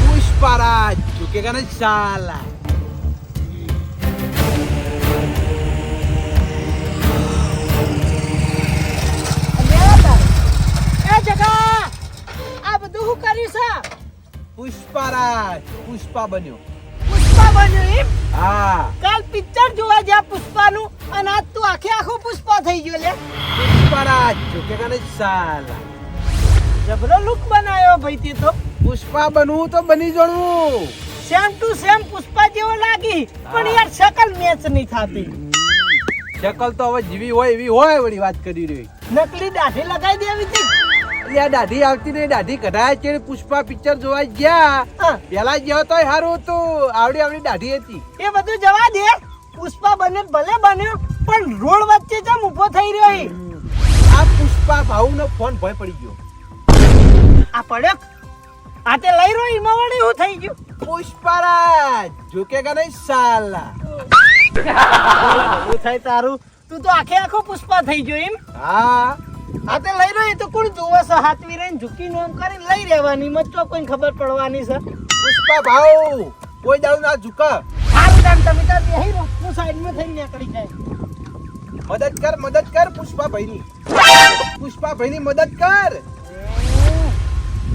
પુષ્પરાજ ઝુકેગા નહીં સાલા એ જગા આ બધું શું કર્યું છે પુષ્પરાજ પુષ્પા બન્યો પુષ્પા બન્યું એમ? હા. કાલ પિક્ચર જોવા જ્યાં પુષ્પાનું અને આજ તું આખે આખો પુષ્પા થઈ ગયો લે. પુષ્પરાજ કે કને સાલા. જબરો લુક બનાવ્યો ભાઈ તે તો. પુષ્પા બનવું તો બની જણું. સેમ ટુ સેમ પુષ્પા જેવો લાગી. પણ યાર શકલ મેચ નહીં થાતી. શકલ તો હવે જેવી હોય એવી હોય વળી વાત કરી રહી નકલી દાઢી લગાવી દેવી હતી. એટલે આ દાઢી આવતી નહીં દાઢી કઢાય છે પુષ્પા પિક્ચર જોવા ગયા. પેલા ગયો તો સારું હતું. આવડી આવડી દાઢી હતી. એ બધું જવા દે. પુષ્પા બને ભલે બન્યો પણ રોડ વચ્ચે જમ ઊભો થઈ રહ્યો. આ પુષ્પા ભાઉ નો ફોન ભય પડી ગયો. આ પડ્યો? આ તે લઈ રહ્યો એમાં વળી હું થઈ ગયું? પુષ્પારાજ જોકે કે નહીં સાલા. હું થાય તારું? તું તો આખે આખો પુષ્પા થઈ ગયો એમ? હા. આ તે લઈ રહ્યો તો કોણ જોવે છે? હાથવી રહીને ઝૂકીને આમ કરીને લઈ રહેવાની. મચ્ચો કોઈ ખબર પડવાની છે. પુષ્પા ભાઉ કોઈ દાવ ના ઝુકા. સારું કામ તમે તો બેહી રહો. હું સાઈડમાં થઈને નીકળી જાય. મદદ કર મદદ કર પુષ્પા ભાઈની. પુષ્પા ભાઈની મદદ કર.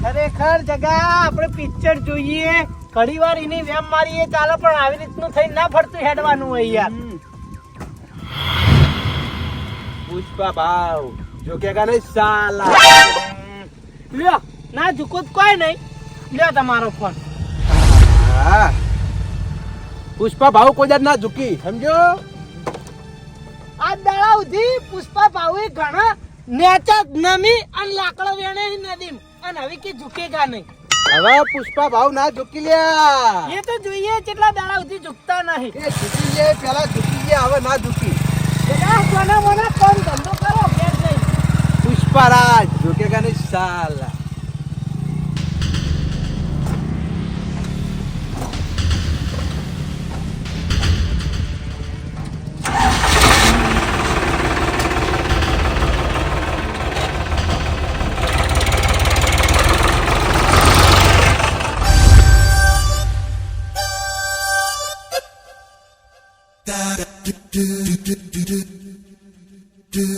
ખરેખર જગા આપણે પિક્ચર જોઈએ. ઘણી વાર એની વેમ મારીએ ચાલે પણ આવી રીતનું થઈ ના ફરતું હેડવાનું હોય યાર. પુષ્પા ભાવ ઝુકેગા નહીં સાલા. લ્યો ના ઝૂકો કોઈ નહીં. લ્યો તમારો ફોન હા. પુષ્પા ભાવ કોઈ જાત ના ઝૂકી સમજો? આ દાડા સુધી પુષ્પા ભાવે ઘણા નેચા નમી અને લાકડા વેણે નદીમ અને હવે કે ઝૂકેગા નહીં. હવે પુષ્પા ભાવ ના ઝૂકી લ્યા. એ તો જોઈએ કેટલા દાડા સુધી ઝૂકતા નહીં. એ ઝૂકી લે પેલા ઝૂકી ગયા હવે ના ઝૂકી. જગા કોના મોના કોણ ધંધો પુષ્પારાજ ઝૂકેગા નહીં સાલા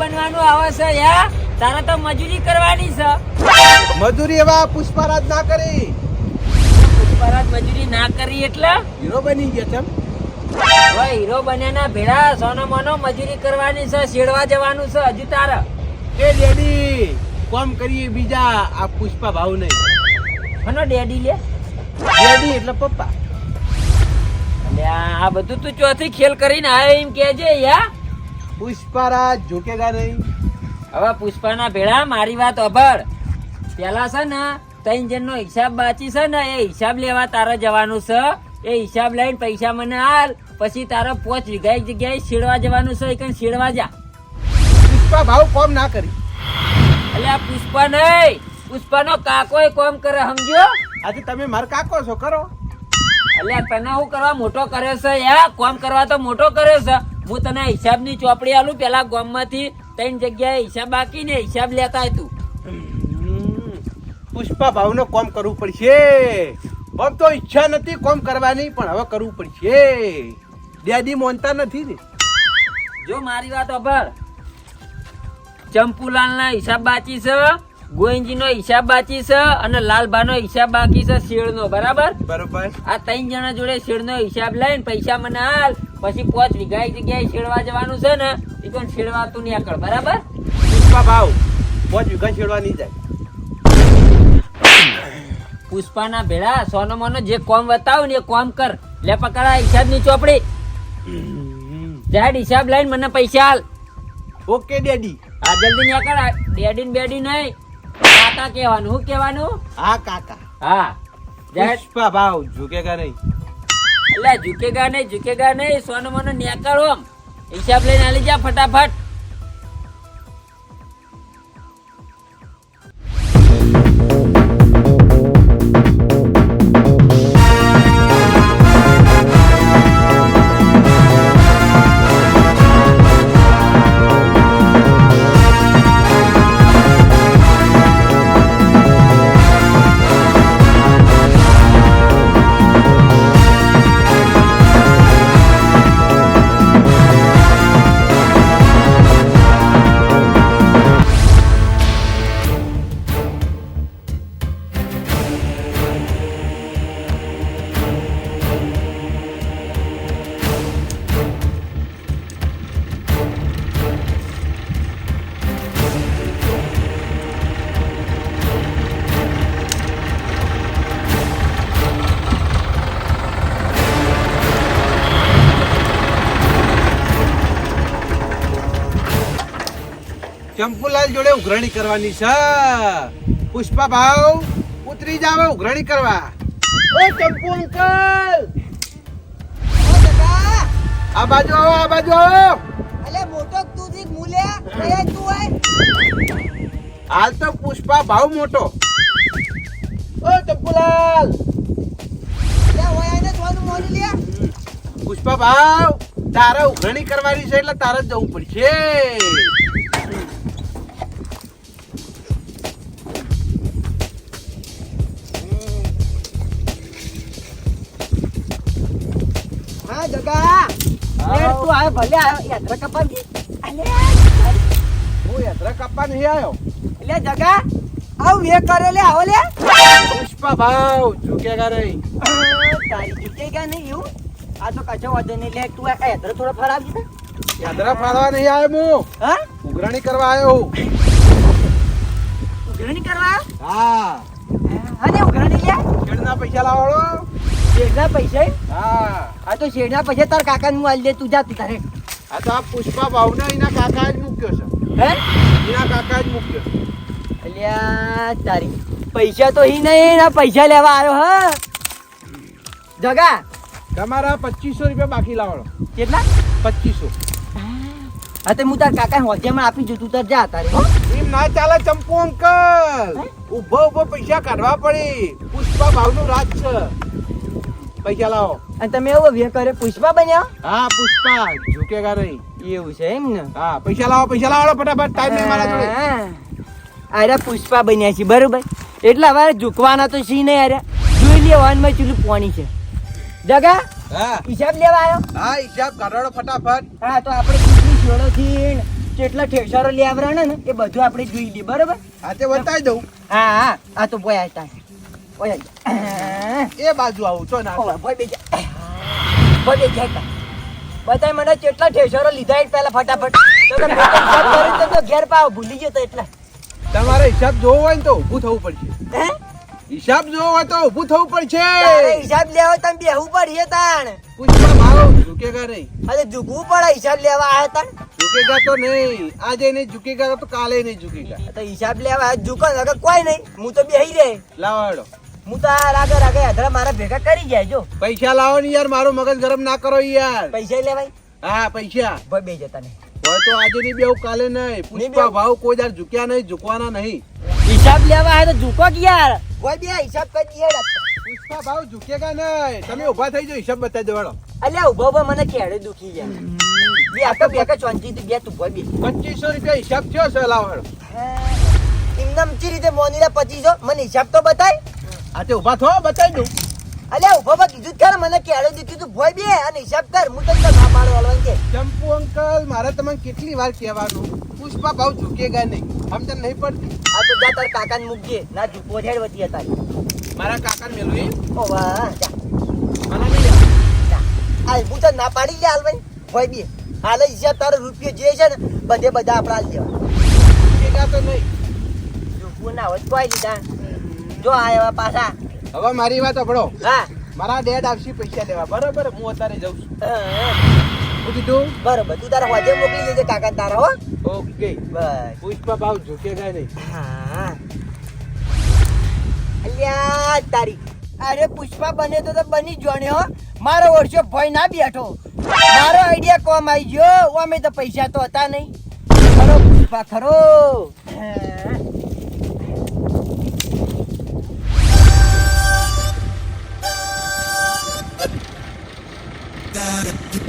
બનવાનું આવે છે યા? તારે તો મજૂરી કરવાની છે. મજૂરી એવા પુષ્પારાજ ના કરી. પુષ્પારાજ મજૂરી ના કરી એટલે? હીરો બની ગયો છે હવે હીરો બન્યાના ભેળા સોનો મોનો મજૂરી કરવાની છે શેડવા જવાનું છે હજુ તારે. એ ડેડી કોમ કરીએ બીજા આ પુષ્પા ભાવ નહીં હનો ડેડી લે? ડેડી એટલે પપ્પા. આ બધું તું ચોથી ખેલ કરીને આવે એમ કેજે યા? પુષ્પારાજ ઝૂકેગા નહીં. હવે પુષ્પાના ભેળા મારી વાત અભળ. પેલા છે ને ત્રણ જણનો હિસાબ બાચી છે ને એ હિસાબ લેવા તારે જવાનું છે. એ હિસાબ લઈને પૈસા મને હાલ પછી તારે પોચ વીઘા એક જગ્યાએ શેડવા જવાનું છે એક શેડવા જા. પુષ્પા ભાવ કોમ ના કરી. એટલે આ પુષ્પા નહીં. પુષ્પાનો કાકોય કોમ કરે સમજો આજે તમે માર કાકો છો કરો. એટલે તને હું કરવા મોટો કર્યો છે યા? કોમ કરવા તો મોટો કર્યો છે. હું તને હિસાબની ચોપડી આલું પેલા ગામમાંથી ત્રણ જગ્યાએ હિસાબ બાકી ને હિસાબ લેતા તું પુષ્પા ભાવ નો કોમ કરવું પડશે. આમ તો ઈચ્છા નથી કોમ કરવાની પણ હવે કરવું પડશે. ડેડી મોનતા નથી ને. જો મારી વાત અભર ચંપુલાલ ના હિસાબ બાકી છે. ગોવિંદજી નો હિસાબ બાકી છે અને લાલભા નો હિસાબ બાકી છે શેડ નો બરાબર? બરોબર. આ ત્રણ જણા જોડે શેડ નો હિસાબ લઈને પૈસા મને હાલ પછી પોચ વીઘા જગ્યાએ શેડવા જવાનું છે ને એ પણ શેડવાતું નહીં આગળ બરાબર? પુષ્પા ભાવ પોચ વીઘા શેડવા નહીં જાય. પુષ્પાના ભેળા સોનો મોનો જે કોમ બતાવ ને એ કોમ કર. લે પકડા હિસાબની ચોપડી જાડ હિસાબ લઈને મને પૈસા હાલ ઓકે ડેડી. આ જલ્દી નીકળ આ ડેડી ને બેડી નહીં. કાકા કહેવાનું શું કહેવાનું? હા કાકા. હા. પુષ્પા ભાવ ઝુકેગા નહીં. એટલે ઝુકેગા નહીં ઝુકેગા નહીં સોનું મને નીકળ ઓમ હિસાબ લઈને આલી જા ફટાફટ. ચંપુલાલ જોડે ઉઘરાણી કરવાની છે. પુષ્પા ભાવ ઉતરી જાવ ઉઘરણી કરવા. ઓ ચંપુ અંકલ! આ બાજુ આવો આ બાજુ આવો. અલે મોટો તું જીક મૂલ્યા એ તું હોય. હાલ તો પુષ્પા ભાવ મોટો. ઓ ચંપુલાલ! લે હોય આને જોવાનું મોની લે. પુષ્પા ભાવ તારે ઉઘરાણી કરવાની છે એટલે તારે જવું પડશે. જગા લે તું આવે ભલે આવ્યો યાત્રા કપા અલે. હું યાત્રા કાપવા નહીં આવ્યો લે જગા. આવ વે કરે લે આવો લે. પુષ્પા ભાવ ઝુકેગા નહીં. તારી ચૂકેગા નહીં એવું? આ તો કચો વાંધો નહીં લે તું આ યાત્રા થોડો ફરાવી દે યાત્રા ફાળવા નહીં આવ્યો હું. હા? ઉઘરાણી કરવા આવ્યો હું. ઉઘરણી કરવા? હા. હા ઉઘરાણી લે. પૈસા લાવવાનો શેઠના પૈસા હા. આ તો શેઠના પૈસા તાર કાકા નું આલી દે તું જા તું તારે. આ તો આ પુષ્પા ભાવને એના કાકા જ મૂક્યો છે. હે? એના કાકા જ મૂક્યો છે. અલ્યા તારી પૈસા તો હી નહીં એના પૈસા લેવા આવ્યો હ? જગા. તમારા પચીસો રૂપિયા બાકી લાવવાનો કેટલા? પચીસો. હા તો હું તાર કાકા હોજેમાં આપી જઉં તું તાર જા તારે હો. એમ ના ચાલે ચંપુ અંકલ. ઊભો ઊભો પૈસા કાઢવા પડે. પુષ્પા ભાવનું રાજ છે. પૈસા લાવો. અને તમે એવો વે કરે પુષ્પા બન્યા? હા પુષ્પા ઝુકેગા નહીં એવું છે એમ ને? હા પૈસા લાવો પૈસા લાવો ફટાફટ ટાઈમ નહીં મારા જોડે. અરે પુષ્પા બન્યા છે બરોબર. એટલે હવે ઝુકવાના તો સી નહીં અરે? જોઈ લે વાનમાં ચૂલું પાણી છે. જગા હા. હિસાબ લેવા આવ્યો હા હિસાબ કરાડો ફટાફટ. હા તો આપણે કેટલી છોડોથી કેટલા ઠેસારો લેવરાણા ને એ બધું આપણે જોઈ લઈએ બરોબર? હા તે બતાવી દઉં. હા હા આ તો બોય બોય આતા. એ બાજુ આવું છો ના ભાઈ બેજા. ભાઈ બેજા બતાય મને કેટલા ઠેસરો લીધા એક પહેલા ફટાફટ. તો ઘેર પાવ ભૂલી ગયો તો એટલે. તમારે હિસાબ જોવો હોય ને તો ઊભું થવું પડશે. હે? હિસાબ જોવો હોય તો ઊભું થવું પડશે. હિસાબ લેવો તમે બેહવું પડીએ તાણ. પુષ્પા ભાવ ઝુકેગા નહીં. અરે ઝુકવું પડે હિસાબ લેવા આયા તાણ. ઝુકેગા તો નહીં. આજે નહીં ઝુકેગા તો કાલે નહીં ઝુકેગા. તો હિસાબ લેવા ઝુકો કોઈ નહીં. હું તો બેહી રે લાવાડો હું તો આ રાગે રાગે અધરા મારા ભેગા કરી જાય જો. પૈસા લાવો ને યાર મારું મગજ ગરમ ના કરો યાર. પૈસા લેવાય? હા પૈસા. ભાઈ બે જતા નહીં. હોય તો આજે નહીં બેવું કાલે નહીં. પુષ્પા. ભાવ કોઈ દાર ઝુક્યા નહીં ઝુકવાના નહીં. હિસાબ લેવા હે તો ઝૂકો કે યાર? કોઈ બે હિસાબ કરી દે પુષ્પા ભાવ ઝૂકેગા નહીં? તમે ઊભા થઈ જાઓ હિસાબ બતાવી દેવાડો અલ્યા ઊભો ઊભો મને કેડે દુખી જાય બે આ તો બે કે ચોંચી થી બે તું ભાઈ બે. પચીસો રૂપિયા હિસાબ થયો છે લાવાડો એમનામ ચી રીતે મોનીલા પચીસો? મને હિસાબ તો બતાય. આ તે ઊભા થો બતાવી દઉં. અલ્યા ઊભો બા કીધું જ મને કેડે દીધું તું ભોય બે અને હિસાબ કર હું તને ના પાડો વાળવાનું કે. ચંપુ અંકલ મારે તમને કેટલી વાર કહેવાનું? પુષ્પા ભાવ ઝુકેગા નહીં. સમજ નહીં પડતી આ તો જા તાર કાકાને મૂકજે ના ઝૂકો હેડ વતી હતા મારા કાકાને મેલું એમ? ઓ વાહ જા. મને નહીં જા. આ હું તો ના પાડી લે હાલભાઈ ભોય બે. હાલે હિસાબ તારો રૂપિયો જે છે ને બધે બધા આપણા લેવા તો નહીં. ઝૂકવું ના હોય કોઈ લીધા. જો આ એવા પાછા. હવે મારી વાત સાંભળો. હા. મારા ડેડ આવશે પૈસા લેવા. બરાબર? હું અત્યારે જઉં છું. કીધું? બરોબર. તું તારા હોજે મોકલી દેજે કાકા તારા હો. ઓકે. બસ. પુષ્પા ભાવ ઝૂકેગા નહીં. હા. અલ્યા તારી. અરે પુષ્પા બને તો તો બની જોણે હો. મારો વર્ષો ભય ના બેઠો. મારો આઈડિયા કોમ આવી ગયો. અમે તો પૈસા તો હતા નહીં. ખરો પુષ્પા ખરો.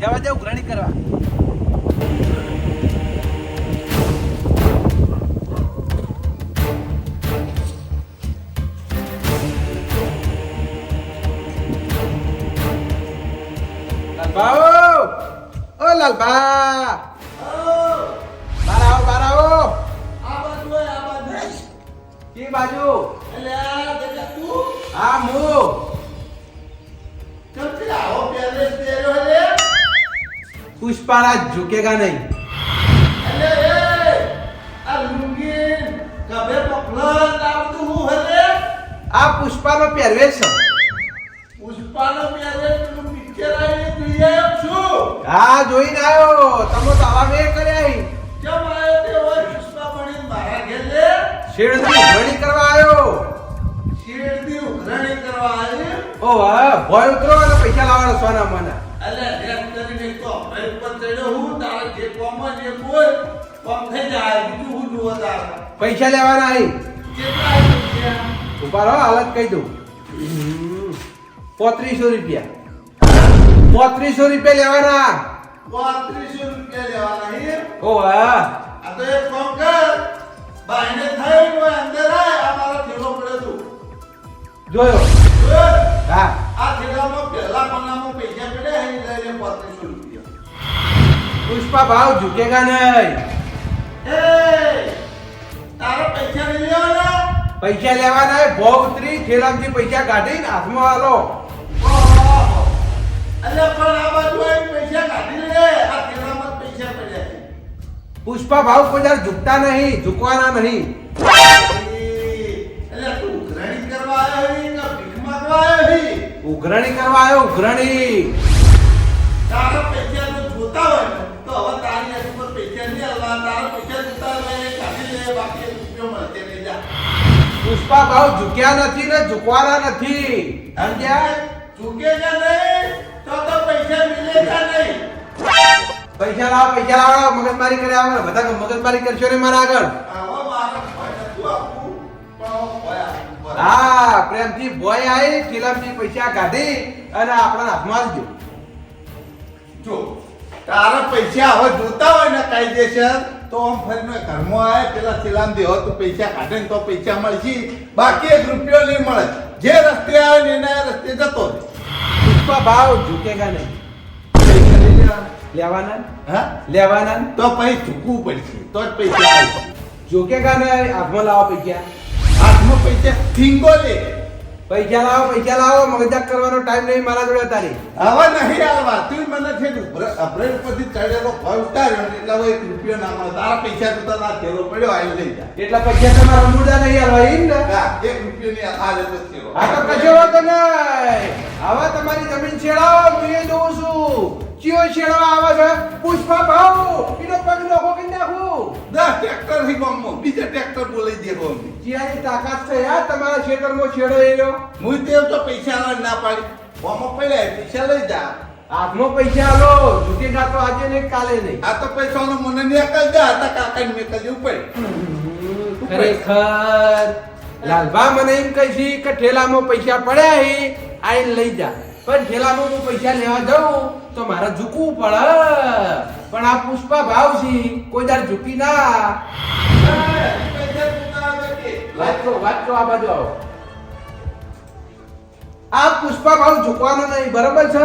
જવા દેવું ઉઘરાણી કરવા. પુષ્પારાજ નહીં. આ પુષ્પાનો પહેરવેશ છે. હા જોઈને આવ્યો. તમે તો આવા મેં કર્યા શેર શેરડી ઉઘરાણી કરવા આવ્યો. ઓ હા ભોય ઉતરો અને પૈસા લાવવાનો સોના મને. પૈસા લેવાના અહીં. ઊભા રહો હાલત કહી દઉં. પોત્રીસો રૂપિયા. પોત્રીસો રૂપિયા લેવાના. ઓ હા. આ તો એક કામ કર બાઈને કોઈ અંદર આય આ મારો થેલો પડ્યો તું. જોયો. જોયો? હા. આ થેલામાં પહેલા પન્નામાં પૈસા પડ્યા હે લઈ લે પાંત્રીસો રૂપિયા. પુષ્પા ભાવ ઝુકેગા નહીં. પૈસા લેવાના એ ભો ઉતરી ઠેલામાંથી પૈસા કાઢીને હાથમાં હાલો પુષ્પા ભાવ કોઈ દર ઝૂકતા નહીં, ઝૂકવાના નહીં. ઉઘરાણી કરવા આવ્યો, ઉઘરાણી. તારા પૈસા જોતા હોય તો હવે તારી પુષ્પા ભાવ ઝૂક્યા નથી ને ઝૂકવાના નથી. સમજ્યા? ચૂકેગા નહીં તો તો પૈસા મિલેગા નહીં. પૈસા લાવો પૈસા લાવો મગજમારી કરે આવે બધા મગજમારી કરશો ને મારા આગળ. હા પ્રેમથી બોય આવી ઠેલામાંથી પૈસા કાઢી અને આપણા હાથમાં આલજો જો તારા પૈસા હવે જોતા હોય ને કાયદેસર તો આમ ફરીને ઘરમાં આવે પેલા સિલામ દે તો પૈસા કાઢે ને તો પૈસા મળશે. બાકી એક રૂપિયો નહીં મળે. જે રસ્તે આવે ને એના રસ્તે જતો રહે. પુષ્પા ભાવ ઝૂકેગા નહીં? લેવાના. લેવાના હા? લેવાના? તો પછી ચૂકવું પડશે. તો જ પૈસા જોકે નહીં? હાથમાં લાવો પૈસા. હાથમાં પૈસા થિંગો લે. પૈસા લાવો પૈસા લાવો મગજાક કરવાનો ટાઈમ નહીં મારા જોડે તારી હવે નહીં આલવા તું મને છે ને અભરેડ ઉપરથી ચડેલો ભય ઉતાર્યો ને એટલે એક રૂપિયો ના મળે. તારા પૈસા તો તારા થેલો પડ્યો આવી લઈ જા. એટલા પૈસા તમારા મુર્દા નહીં હાલવા એમ ને એક રૂપિયો ની આ લે તો થેલો. આ તો કશો વાંધો નહીં. હવે તમારી જમીન છેડાવો હું એ જોઉં છું. ચિયો છેડવા આવે છે. પુષ્પા ભાવ એનો પગ નોખો કરી નાખું. દસ ટ્રેક્ટરથી ગામમાં બીજા ટ્રેક્ટર બોલાઈ દે ગામની. ચિયાની તાકાત છે યાર તમારા ખેતરમાં છેડો એનો હું તે તો પૈસા ના પાડી. ગામમાં પડ્યા પૈસા લઈ જા. હાથમાં પૈસા આલો ઝૂકે ના તો આજે નહીં કાલે નહીં. આ તો પૈસાનો મને નહીં અકલ આ હતા કાકાને મેં કલ પડે ખરેખર લાલભા મને એમ કહી છે કે ઠેલામાં પૈસા પડ્યા હે આઈને લઈ જા. પણ ઠેલાનું હું પૈસા લેવા જાઉં તો મારે ઝૂકવું પડે. પણ આ પુષ્પા ભાવ છે કોઈ દાર ઝૂકી ના. વાત કરો આ બાજુ આવો. આ પુષ્પા ભાવ ઝૂકવાનો નહીં બરાબર છે?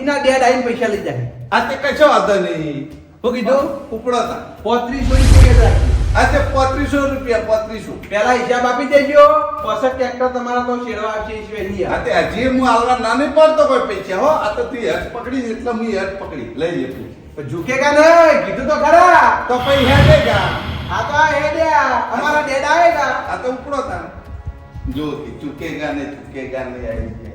એના ડેડ આઈને પૈસા લઈ જાય. આ તે કશો વાંધો નહીં. હું કીધું? ઉપડો તા. પોત્રીસો રૂપિયા રાખી આ રૂપિયા પોત્રીસો. પેલા હિસાબ આપી દેજો. પછી ટ્રેક્ટર તમારા તો શેરવા આવશે એ સિવાય નહીં આ આવે. તે હજી હું હાલવા નાની પડતો કોઈ પૈસા હો આ તો તું હેડ પકડી એટલે હું હેડ પકડી. લઈ પૈસા. પણ ઝૂકેગા નહીં કીધું તો ખરા. તો પછી હેડે જા આ તો આ હેડ્યા અમારા ડેડ આવેગા આ તો ઉપડો તા જો કે ચૂકેગા ને ચૂકેગા ને આવી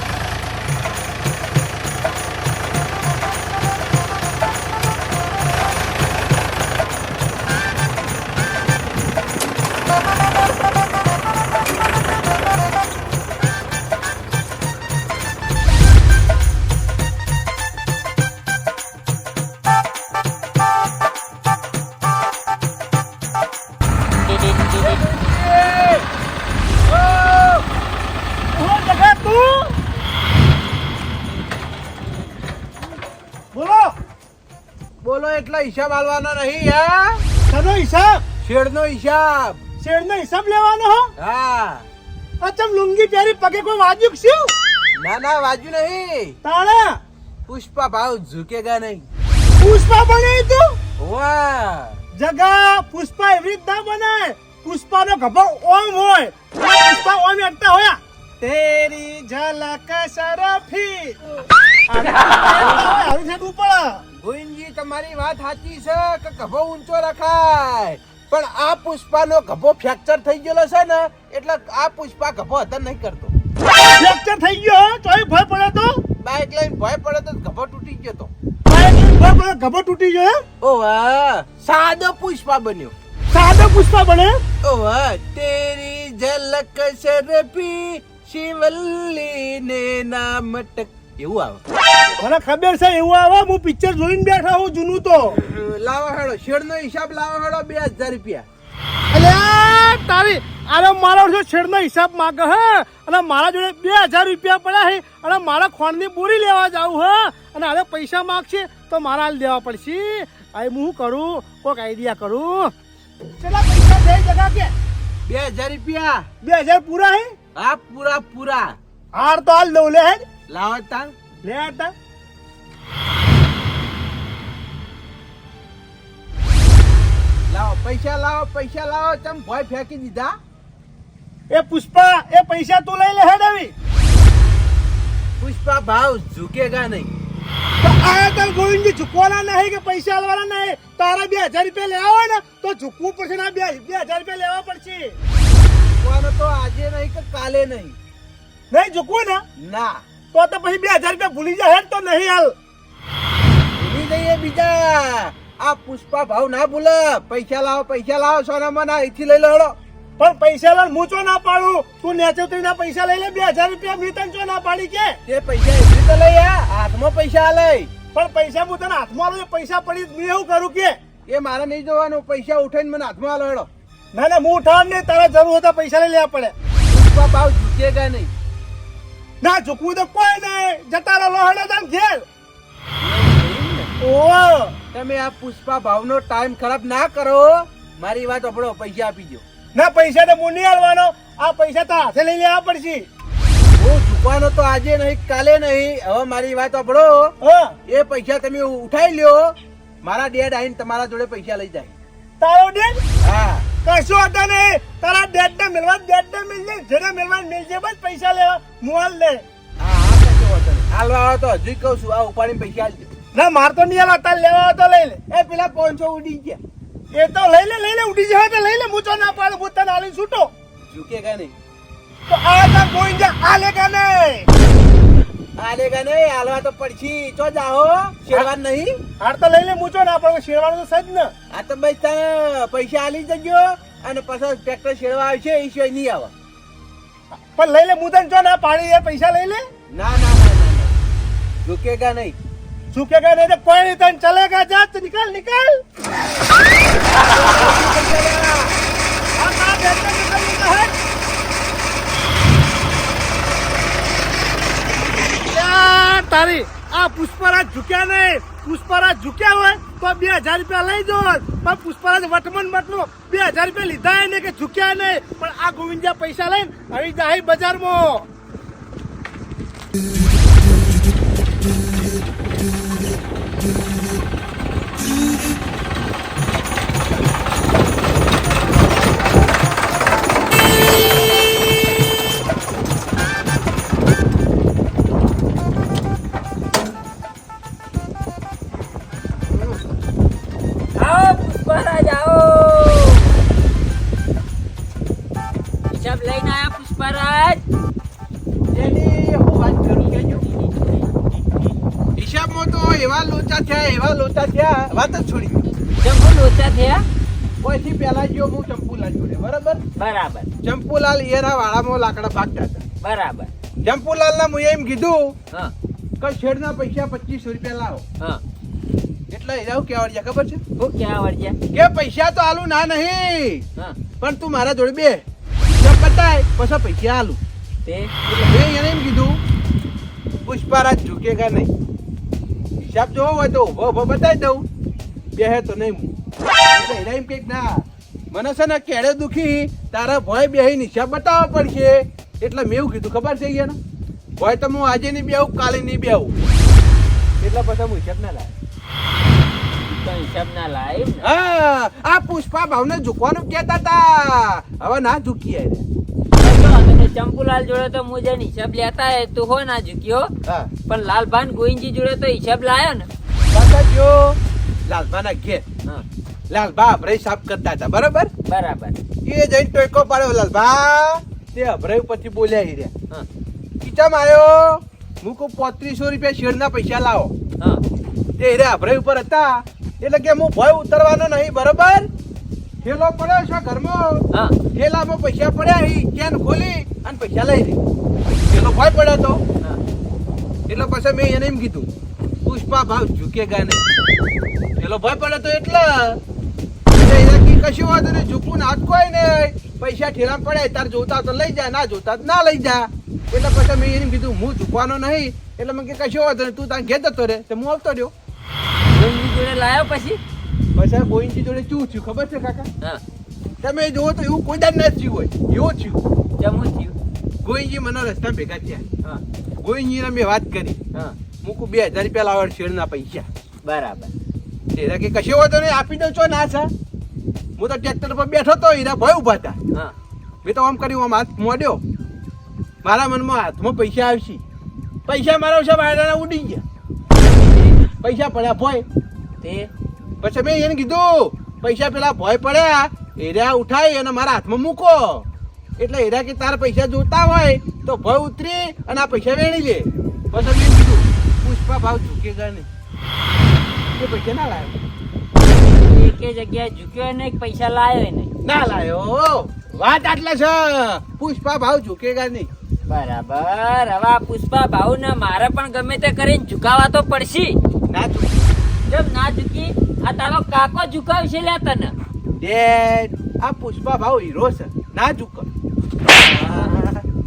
બોલો એટલા હિસાબ આલવાનો નહીં હા? શેનો હિસાબ? શેડનો હિસાબ. શેડનો હિસાબ લેવાનો હો? હા. અચમ લુંગી પહેરી પગે કોઈ વાજ્યું શું? ના ના વાજ્યું નહીં. તાળા પુષ્પા ભાવ ઝુકેગા નહીં. પુષ્પા બને તું? વાહ જગા પુષ્પા એવી રીત ના બનાય પુષ્પાનો ગભો ઓમ હોય. પુષ્પા ઓમ એકતા હોયા. તેરી ઝલક સરફી આવું છે ઉપર ગોવિંદજી તમારી વાત સાચી છે કે ગભો ઊંચો રખાય. પણ આ પુષ્પાનો ગભો ફ્રેક્ચર થઈ ગયેલો છે ને એટલે આ પુષ્પા ગભો હતા નહીં કરતો. ફ્રેક્ચર થઈ ગયો તોય ભય પડે તો? બાઇક લઈને ભય પડે તો ગભો તૂટી ગયો તો. ગભો તૂટી ગયો? ઓ વાહ સાદો પુષ્પા બન્યો. સાદો પુષ્પા બને? ઓ વાહ તેરી ઝલક શરફી શિવલ્લી ને નામ ટક એવું આવે. મને ખબર છે એવું આવે હું પિક્ચર જોઈને બેઠા હું જૂનું તો. લાવો હેડો શેડનો હિસાબ લાવો હેડો બે હજાર રૂપિયા. અલ્યા તારી અરે મારો જો છેડનો હિસાબ માગે હે. અને મારા જોડે બે હજાર રૂપિયા પડ્યા છે. અને મારા ખોણની બોરી લેવા જાઉં હે. અને હવે પૈસા માગશે તો મારા હાલ દેવા પડશે. આ હું કરું? કોઈક આઈડિયા કરું. ચલા પૈસા દે જગા કે? બે હજાર રૂપિયા. બે હજાર પૂરા હે હા પૂરા પૂરા. હાર તો હાલ દઉં લે લાવો તાર લે હતા લાવો પૈસા લાવો પૈસા લાવો તમ ભોય ફેંકી દીધા. એ પુષ્પા એ પૈસા તું લઈ લે હે દેવી પુષ્પા ભાવ ઝૂકેગા નહીં. તો આ ઝૂકવાના નહીં કે પૈસા આલવાના નહીં? તારા બે હજાર રૂપિયા લેવા હોય ને તો ઝૂકવું પડશે ને બે બે હજાર રૂપિયા લેવા પડશે. કોનો તો આજે નહીં કે કાલે નહીં. નહીં ઝૂકવું ને? ના. તો તો પછી બે હજાર રૂપિયા ભૂલી જાય તો નહીં હાલ. ભૂલી જઈએ બીજા. આ પુષ્પા ભાવ ના ભૂલે. પૈસા લાવો પૈસા લાવો સોનામાં ના અહીંથી લઈ લો પણ પૈસા લઈને હું ચો ના પાડું? તું નેચવતી ના પૈસા લઈ લે બે હજાર રૂપિયા મેં તને ચો ના પાડી કે? એ પૈસા એટલી તો લઈ આ હાથમાં પૈસા લઈ. પણ પૈસા હું તને હાથમાં લઉં પૈસા પડી મેં એવું કરું કે? એ મારે નહીં જોવાનું પૈસા ઉઠાઈને મને હાથમાં લડો ના ના હું ઉઠાવ નહીં તારે જરૂર હતા પૈસા લઈ લેવા પડે. પુષ્પા ભાવ ઝૂકેગા નહીં. ના ઝૂકવું તો કોઈ નહીં. જતા રહો લોહડો તને ઘેર. ઓ તમે આ પુષ્પા ભાવનો ટાઈમ ખરાબ ના કરો. મારી વાત આપણો પૈસા આપી દો ના પૈસા તો હું નહીં આલવાનો આ પૈસા તો હાથે લઈ લેવા પડશે. હું ચૂકવાનો તો આજે નહીં કાલે નહીં. હવે મારી વાત સાંભળો એ પૈસા તમે ઉઠાઈ લ્યો. મારા ડેડ આવીને તમારા જોડે પૈસા લઈ જાય. તારો ડેડ? હા. કશું હતા નહીં. તારા ડેડ ને મિલવા ડેડ ને મિલજે જેને મિલવા મિલજે બસ પૈસા લેવા. મોલ લે. હાલવા તો હજુ કહું છું આ ઉપાડીને પૈસા ના માર તો નહીં હાલ લેવા આવતો તો લઈ લે. એ પેલા પાંચસો ઉડી ગયા. એ તો લઈ લે લઈ લે ઉડી જાય તો લઈ લે હું તો ના પાડું હું તને આલી છૂટો. ઝૂકેગા નહીં તો આ તાર કોઈ જા આ લે કે નહીં. આલેગા નહીં આલવા તો પડછી ચો જાઓ શેરવાન નહીં? હાર તો લઈ લે હું ના પાડું શેરવાનું તો સજ ને. આ તો ભાઈ તને પૈસા આલી જજો અને પછી ટ્રેક્ટર શેરવા આવશે એ સિવાય નહીં આવે. પણ લઈ લે તને જો ના પાડી એ પૈસા લઈ લે? ના ના ના ના ના. ઝુકેગા નહીં झुकेगा नहीं तो कोई नहीं तन चलेगा जा तो निकल निकल हाँ, कहाँ बैठे निकल, निकल, हट। યાર, તારી આ પુષ્પરાજ ઝુક્યા નહીં પુષ્પરાજ ઝુક્યા હોય તો બે હજાર રૂપિયા લઈ જો પણ પુષ્પરાજ વટમન મટનો બે હજાર રૂપિયા લીધા ને કે ઝુક્યા નહીં પણ આ ગોવિંદા પૈસા લઈને આવી જાય બજારમાં ગયો હું ચંપુલાલ જોડે બરાબર? બરાબર. ચંપુલાલ એના વાળામાં લાકડા ભાગતા હતા. બરાબર. ચંપુલાલના મુએ એમ કીધું હા. શેડ ના પૈસા પચીસો રૂપિયા લાવો. હા. એટલે જાવ કેવા વળ્યા ખબર છે? હું ક્યાં વળ્યા? કે પૈસા તો આલુ ના નહીં હા. પણ તું મારા જોડે બે. બતાય પછી પૈસા આલુ. તે એને એમ કીધું પુષ્પારાજ ઝૂકેગા નહીં. હિસાબ જોવો હોય તો ઊભો ઊભો બતાવી દઉં. બે હે તો નહીં હું. એને એમ કંઈક ના મને છે ને કેળે દુખી તારા ભય બેહી નિશા બતાવવા પડશે. એટલે મેં એવું કીધું ખબર છે એને ભય તો હું આજે નહીં બેહું કાલે નહીં બેહું. એટલે પછી હું હિસાબ ના તો હિસાબ ના લાય હા આ પુષ્પા ભાવને ઝૂકવાનું કહેતા હતા. હવે ના ઝૂકી યાર તો તમે ચંપુલાલ જોડે તો હું જઈને હિસાબ લેતા તું હો ના ઝૂક્યો. હા. પણ લાલભાન ગોવિંદજી જોડે તો હિસાબ લાયો ને. લાલભાના ઘેર. હા. લાલબા અભરાઈ સાફ કરતા હતા બરાબર? બરાબર. એ જઈને ટોયકો પાડ્યો લાલ બા. તે અભરાઈ પછી બોલ્યા ઈ રહ્યા હા. કિચામ આવ્યો હું કહું પોત્રીસો રૂપિયા શેરના પૈસા લાવો? હા. તે રે અભરાઈ ઉપર હતા. એટલે કે હું ભય ઉતરવાનો નહીં બરાબર? થેલો પડ્યો છે ઘરમાં. હા. થેલામાં પૈસા પડ્યા હી કેન ખોલી અને પૈસા લઈ રહી થેલો ભય પડ્યો તો. એટલે પછી મેં એને એમ કીધું પુષ્પા ભાવ ઝૂકેગા નહીં. પેલો ભય પડે તો એટલે કશું વાંધો નહીં ઝૂકવું ને કોઈ નહીં. પૈસા ઠેલામાં પડે તાર જોતા તો લઈ જા ના જોતા તો ના લઈ જા. એટલે પછી મેં એને કીધું હું ઝૂકવાનો નહીં. એટલે મને કે કશું વાંધો નહીં તું તાર ઘેર જતો રે તો હું આવતો રહ્યો. ગોવિંદજી જોડે લાયો પછી? પછી ગોવિંદજી જોડે શું થયું ખબર છે કાકા? હા. તમે જુઓ તો એવું કોઈ દાડ ના થયું હોય. એવું થયું. જમું થયું? ગોવિંદજી મને રસ્તા ભેગા થયા. હા. ગોવિંદજીને મેં વાત કરી. હા. મૂકું બે હજાર રૂપિયા લાવવા શેરના પૈસા. બરાબર. હીરા કે કશો વાંધો નહીં આપી દઉં છો ના છે હું તો ટ્રેક્ટર પર બેઠો તો હીરા ભય ઊભા હતા. હા. મેં તો આમ કર્યું આમ હાથ મોડ્યો મારા મનમાં હાથમાં પૈસા આવશે. પૈસા મારા છે બાયડાના ઉડી ગયા. પૈસા પડ્યા ભય. તે? પછી મેં એને કીધું પૈસા પેલા ભય પડ્યા હેરા ઉઠાઈ અને મારા હાથમાં મૂકો. એટલે હેરા કે તારા પૈસા જોતા હોય તો ભય ઉતરી અને આ પૈસા વેણી લે. પછી મેં કીધું પુષ્પા ભાવ ચૂકે નહીં. એ પૈસા ના લાવ્યો એકે જગ્યાએ ઝૂક્યો નહીં પૈસા લાયો નહીં ના. લાયો વાત આટલે છે. પુષ્પા ભાવ ઝૂકેગા નહીં. બરાબર. હવે આ પુષ્પા ભાવ ને મારે પણ ગમે તે કરીને ઝુકાવા તો પડશે. ના ઝૂકે જેમ ના ઝૂકી આ તારો કાકો ઝુકાવશે લે તને. ડેડ આ પુષ્પા ભાવ હીરો છે. ના ઝૂક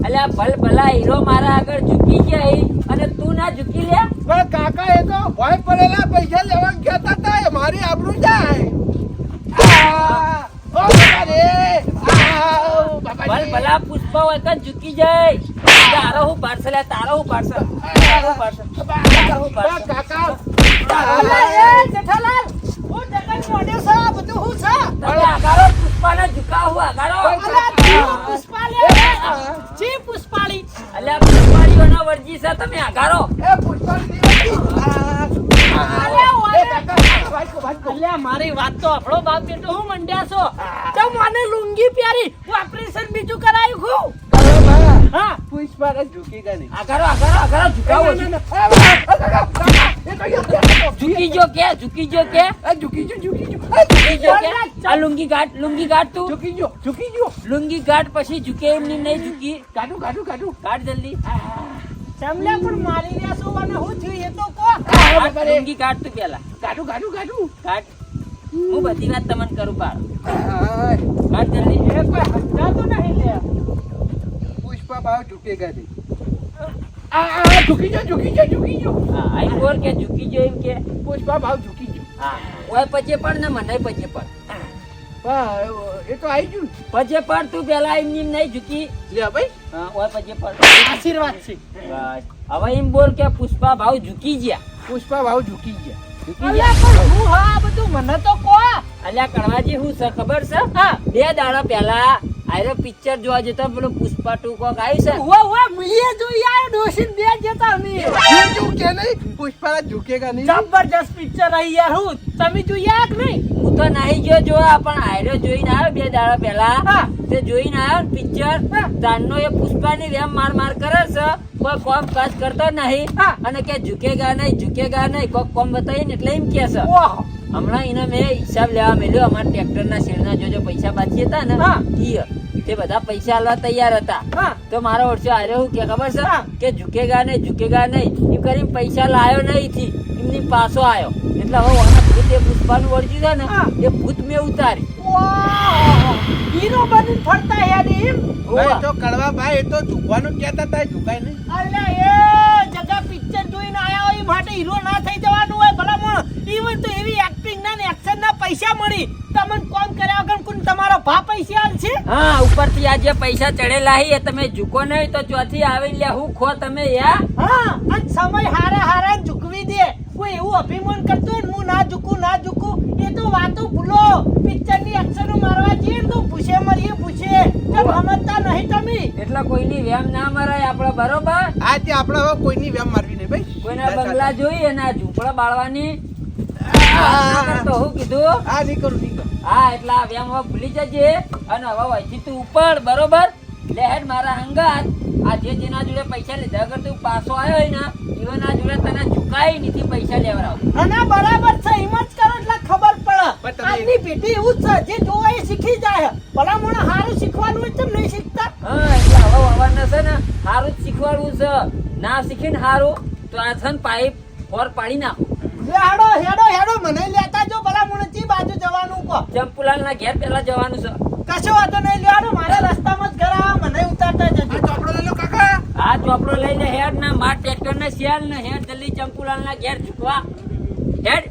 અલ્યા ભલ ભલા હીરો મારા આગળ ઝૂકી ગયા અને તું ના ઝૂકી લે પણ કાકા એ તો ભય પડેલા પૈસા લેવા કહેતા હતા મારી આબરૂ જાય આ, ઓ બાબા રે આ, ઓ બાબા ભલ પુષ્પા હોય તો ઝૂકી જાય. તારો હું પાર્સલ તારો હું પાર્સલ. તારો હું પાર્સલ. તારો હું પાર્સલ. કાકા. જેઠાલાલ બધું પુષ્પાને અલ્યા પુષ્પા લે જી પુષ્પાળી અલ્યા પુષ્પાળીઓનો વર્જી છે તમે આગારો. એ દેવકી. અલ્યા મારી વાત તો આપણો બાપ બેટો હું મંડ્યા છો? તો મને લુંગી પ્યારી ઓપરેશન બીજું કરાયું હું. હા પુષ્પા રે ઝૂકેગા નહીં. આગારો આગારો આગારો ઝુકાવો ના, ના, ના. એ, કાકા, કાકા, ઝૂકી જો કે ઝૂકી જો કે? ઝૂકી જો ઝૂકી જો ઝૂકી જો કે? આ લુંગી કાઢ તું? ઝૂકી જો ઝૂકી જો લુંગી કાઢ પછી ઝૂકે એમની નહીં ઝૂકી? કાઢું કાઢું કાઢું. કાઢ જલ્દી. ચમલે પણ મારી રહ્યા છો અને હું થયું એ તો કો લુંગી કાઢ તું પેલા. કાઢું કાઢું કાઢું. કાઢ. હું બધી વાત તમને કરું પાડ. આય, કાઢ જલ્દી. એ કોઈ હસતા તો નહીં લે. પુષ્પા ભાવ ઝૂકેગા નહીં આ આ ઝૂકી જો ઝૂકી જો ઝૂકી જો હા આઈ બોલ કે ઝૂકી જો એમ કે. પુષ્પા ભાવ ઝૂકી જો હા ઓય પછી પણ ને મને પછી પડ હા એ તો આવી ગયું પડ તું પેલા એમ એમ નહીં ઝૂકી લે ભાઈ. હા ઓય પચે પડ. આશીર્વાદ છે. બસ. હવે એમ બોલ કે પુષ્પા ભાવ ઝૂકી ગયા. પુષ્પા ભાવ ઝૂકી ગયા. ઝૂકી ગયા. હું હા બધું મને તો કો અલ્યા કણવાજી હું છે ખબર છે? હા. બે દાડા પેલા આરે પિક્ચર જોવા જતો પેલો પુષ્પા ટુ કોક આવી છે. ઓ ઓ મુઈએ જોઈ આયો ડોશીન બે જતા અમે. હું જો કે નહીં? પુષ્પા ઝુકેગા નહીં? જબરજસ્ત પિક્ચર આઈ યાર હું તમે જોઈ આયા નહીં. હું તો નહીં જો જોવા પણ આયરો જોઈને આવ્યો બે દાડા પહેલા. તે જોઈને આવ્યો પિક્ચર તાનનો એ પુષ્પાની વેમ માર માર કરે છે. કોઈ કોમ કાજ કરતો નહીં. અને કે ઝુકેગા નહીં ઝુકેગા નહીં કોક કોમ બતાવીને એટલે એમ કે છે. ઓહો. હમણાં એના મેં હિસાબ લેવા મેલ્યો અમારા ટ્રેક્ટરના શેરના જોજો પૈસા બાકી હતા ને ઈ તે બધા પૈસા આલવા તૈયાર હતા. તો મારો ઓછો આવ્યો હું કે ખબર છે? કે ઝુકેગા નહીં ઝુકેગા નહીં. એમ કરીને પૈસા લાયો નહીં થી એમની પાછો આવ્યો એટલે હવે આના ભૂત એ પુષ્પાનું વળગ્યું છે ને એ ભૂત મેં ઉતારી. હીરો બની ફરતા યાર એમ? તો કડવા ભાઈ એ તો ઝુકવાનું કહેતા તા ઝુકાય નહીં. અલ્યા એ જગા પિક્ચર જોઈને આયા હોય માટે હીરો ના થઈ જવાનું હોય ભલા મોણ. ઈવન તો એવી એક્ટ ના ને એક્શન ના પૈસા મળી. તમને કોમ કર્યા વગર કોણ તમારો ભા પૈસા આલ છે હા ઉપરથી આ જે પૈસા ચડેલા હી એ તમે ઝૂકો નહીં તો ચોથી આવી લે હું ખો તમે યા? હા અને સમય હારા હારા ને ઝૂકવી દે. કોઈ એવું અભિમાન કરતો હોય હું ના ઝૂકું ના ઝૂકું. એ તો વાતો ભૂલો. પિક્ચરની એક્શનો મારવા જઈએ ને તો પૂછે મરીએ પૂછે સમજતા નહીં તમે. એટલે કોઈની વેમ ના મરાય આપણે બરોબર? આજે આપણે હવે કોઈની વેમ મારવી નહીં ભાઈ. કોઈના બંગલા જોઈ અને આ ઝૂંપડા બાળવાની ના હું કીધું? હા નહીં કરું હા એટલે આ વ્યામ ભૂલી જજે. અને હવે વહીથી તું ઉપર બરોબર? લે મારા હંગાત. આ જે જેના જોડે પૈસા લીધા અગર તું પાછો આવ્યો હોય ને ઈવન જોડે તને ચુકાય નથી પૈસા લેવડાવ અને બરાબર છે એમ જ કરો એટલે ખબર પડે. આજની પેઢી એવું જ છે જે જોવા એ શીખી જાય. ભલા મને સારું શીખવાનું હોય નહીં શીખતા. હા એટલે હવે હવાને છે ને સારું જ શીખવાડવું છે. ના શીખીને સારું તો આ છે ને પાઇપ ફોર પાડી નાખો. હેડો હેડો હેડો મને લેતા જો ભલા મને ચી બાજુ જવાનું કહો. ચંપુલાલ ના ઘેર પેલા જવાનું છે. કશો વાંધો નહીં લેવાનો મારા રસ્તામાં જ ઘર આવે મને ઉતારતા આ જજો ચોપડો લઈ લો કાકા. આ ચોપડો લઈને હેડ ને માર ટ્રેક્ટર ને શેલ ને હેડ જલ્દી ચંપુલાલ ના ઘેર ઝૂકવા. હેડ.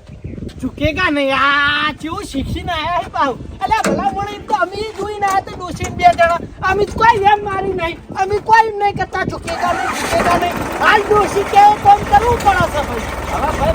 ચૂકેગા નહીં? આ કેવું શીખીને આયા હે બાહુ અલ્યા ભલા મને તો અમે જોઈને આયા તો ડોસી બે જણા. અમે તો કોઈ એમ મારી નહીં. અમે કોઈ એમ નહીં કરતા ચૂકેગા નહીં ચૂકેગા નહીં. હાલ ડોસી કેવું કોમ કરવું પડે છે ભાઈ? હવે